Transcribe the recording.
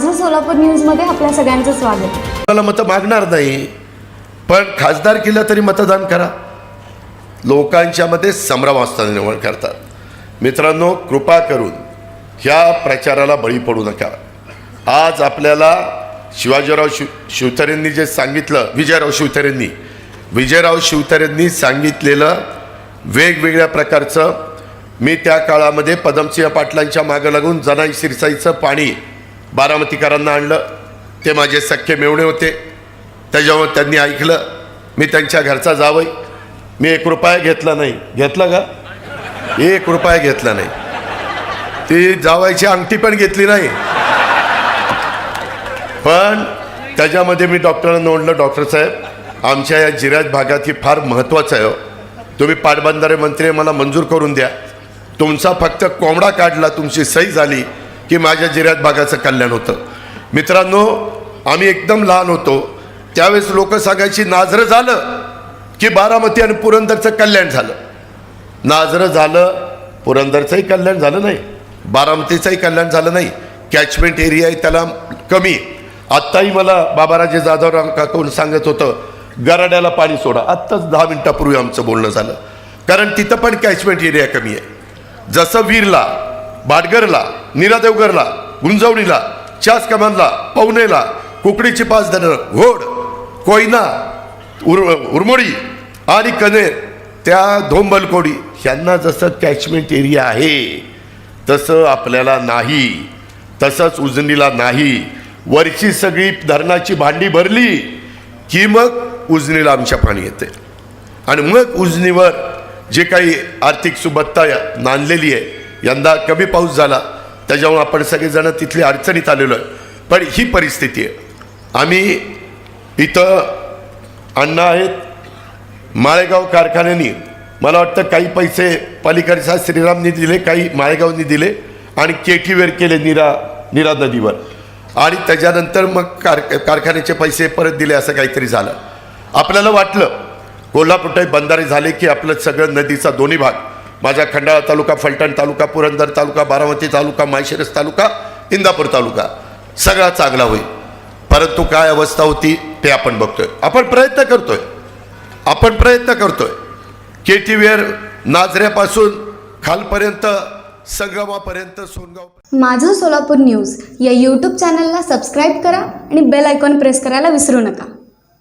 माझं सोलापूर न्यूजमध्ये आपल्या सगळ्यांचं स्वागत. मला मतं मागणार नाही पण खासदार केलं तरी मतदान करा. लोकांच्यामध्ये संभ्रम असताना निर्माण करतात. मित्रांनो कृपा करून ह्या प्रचाराला बळी पडू नका. आज आपल्याला शिवाजीराव शिव शिवतरेंनी जे सांगितलं विजयराव शिवतरेंनी विजयराव शिवतरेंनी सांगितलेलं वेगवेगळ्या प्रकारचं मी त्या काळामध्ये पदमसिंह पाटलांच्या मागं लागून जनाई शिरसाईचं पाणी बारामतीकरांना आणलं. ते माझे सख्खे मेवणे होते. त्याच्यामुळे त्यांनी ऐकलं. मी त्यांच्या घरचा जावई. मी एक रुपया घेतला नाही. घेतला का? एक रुपया घेतला नाही. ती जावायची अंगठी पण घेतली नाही. पण त्याच्यामध्ये मी डॉक्टरांना नोंदलं. डॉक्टर साहेब आमच्या या जिराज भागात ही फार महत्त्वाचं आहे हो. तुम्ही पाटबंधारे मंत्री मला मंजूर करून द्या. तुमचा फक्त कोंबडा काढला तुमची सही झाली. की माझ्या जिऱ्यात भागाचं कल्याण होतं. मित्रांनो आम्ही एकदम लहान होतो. त्यावेळेस लोक सांगायची नाजरं झालं की बारामती आणि पुरंदरचं कल्याण झालं. नाजरं झालं पुरंदरचंही कल्याण झालं नाही. बारामतीचंही कल्याण झालं नाही. कॅचमेंट एरिया आहे त्याला कमी. आत्ताही मला बाबाराजे जाधवराम काकून सांगत होतं गराड्याला पाणी सोडा. आत्ताच दहा मिनटापूर्वी आमचं बोलणं झालं. कारण तिथं पण कॅचमेंट एरिया कमी आहे. जसं वीरला नीरा देवघरला गुंजवणीला चास कमानला पवनेला कुकडीची पाच धरणं घोड कोयना उर उरमोडी आणि कनेर त्या धोंबलकोडी ह्यांना जसं कॅचमेंट एरिया आहे तसं आपल्याला नाही तसंच उजनीला नाही. वरची सगळी धरणाची भांडी भरली की मग उजनीला आमच्या पाणी येते. आणि मग उजनीवर जे काही आर्थिक सुबत्ता नांदलेली आहे यंदा कमी पाऊस झाला त्याच्यामुळे आपण सगळेजण तिथली अडचणीत आलेलो आहे. पण ही परिस्थिती आहे. आम्ही इथं अण्णा आहेत माळेगाव कारखान्यानी. मला वाटतं काही पैसे पलीकडच्या श्रीरामनी दिले काही माळेगावनी दिले आणि केटीवेर केले निरा नीरा नदीवर. आणि त्याच्यानंतर मग कार कारखान्याचे पैसे परत दिले असं काहीतरी झालं. आपल्याला वाटलं कोल्हापूर बंधारे झाले की आपलं सगळं नदीचा दोन्ही भाग माझा खंडाळा तालुका फलटण तालुका पुरंदर तालुका बारामती तालुका माळशिरस तालुका इंदापूर तालुका. सगळा चांगला होईल. परंतु काय अवस्था होती ते आपण बघतोय. आपण प्रयत्न करतोय. आपण प्रयत्न करतोय. के केटीवेर नाजऱ्यापासून खालपर्यंत संगमापर्यंत सोनगाव माझं सोलापूर न्यूज या यूट्यूब चॅनलला सबस्क्राईब करा आणि बेल आयकॉन प्रेस करायला विसरू नका.